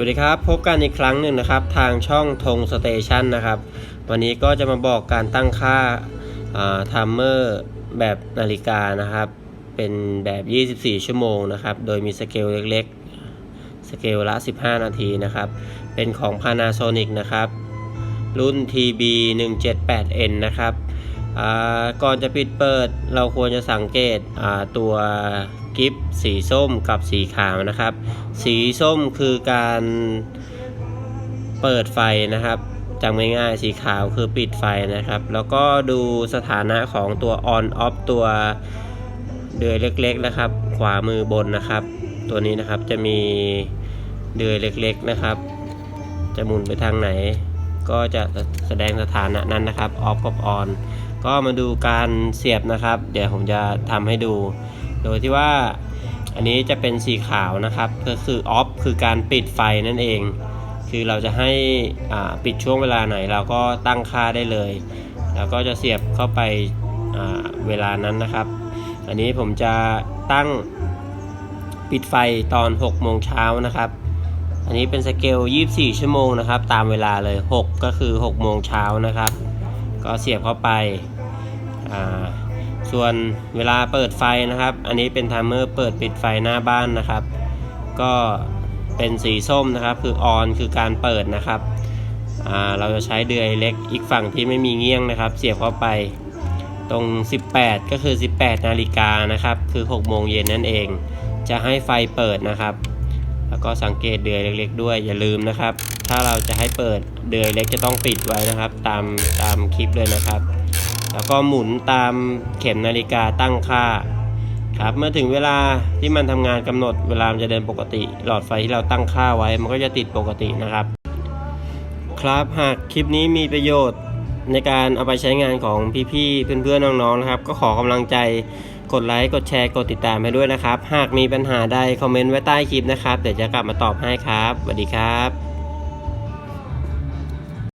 วัสดีครับ พบกันอีกครั้งหนึ่งนะครับ ทางช่องธงสเตชันนะครับ วันนี้ก็จะมาบอกการตั้งค่าทัมเมอร์แบบนาฬิกานะครับ เป็นแบบ 24 ชั่วโมงนะครับ โดยมีสเกลเล็กๆ สเกลละ 15 นาทีนะครับ เป็นของ Panasonic นะครับ รุ่น TB 178N นะครับ ก่อนจะปิดเปิดเราควรจะสังเกตตัวกิฟสีส้มกับสีขาวนะครับ สีส้มคือการเปิดไฟนะครับจำง่ายๆสีขาวคือปิดไฟนะครับ แล้วก็ดูสถานะของตัว on off ตัวเดือยเล็กๆนะครับ ขวามือบนนะครับ ตัวนี้นะครับจะมีเดือยเล็กๆนะครับ จะหมุนไปทางไหน ก็จะแสดงสถานะนั้นนะครับ off กับ on ก็มาดูการเสียบนะครับ เดี๋ยวผมจะทำให้ดู โดยที่ว่าอันนี้จะเป็นสีขาวนะครับก็คือ off คือการปิดไฟนั่นเอง คือเราจะให้ปิดช่วงเวลาไหนเราก็ตั้งค่าได้เลย แล้วก็จะเสียบเข้าไปเวลานั้นนะครับ อันนี้ผมจะตั้งปิดไฟตอน 6 โมงเช้านะครับ อันนี้เป็นสเกล 24 ชั่วโมงนะครับ ตามเวลาเลย 6 ก็คือ 6 โมงเช้านะครับ ก็เสียบเข้าไปาส่วนเวลาเปิดไฟนะครับ อันนี้เป็นไทม์เมอร์เปิดปิดไฟหน้าบ้านนะครับ ก็เป็นสีส้มนะครับ คือออนคือการเปิดนะครับเราจะใช้เดือยเล็กอีกฝั่งที่ไม่มีเงี้ยงนะครับ เสียบเข้าไปตรง 18 ก็คือ 18 นาฬิกานะครับ คือ 6 โมงเย็นนั่นเอง จะให้ไฟเปิดนะครับ แล้วก็สังเกตเดือยเล็ก ๆ ด้วยอย่าลืมนะครับ ถ้าเราจะให้เปิดเดือยเล็กจะต้องปิดไว้นะครับ ตามตามคลิปเลยนะครับ แล้วก็หมุนตามเข็มนาฬิกาตั้งค่าครับเมื่อถึงเวลาที่มันทำงานกำหนดเวลามันจะเดินปกติ หลอดไฟที่เราตั้งค่าไว้มันก็จะติดปกตินะครับ ครับหากคลิปนี้มีประโยชน์ ในการเอาไปใช้งานของพี่ๆเพื่อนๆน้องๆนะครับ ก็ขอกำลังใจกดไลค์กดแชร์กดติดตามให้ด้วยนะครับ หากมีปัญหาใดคอมเมนต์ไว้ใต้คลิปนะครับ เดี๋ยวจะกลับมาตอบให้ครับสวัสดีครับ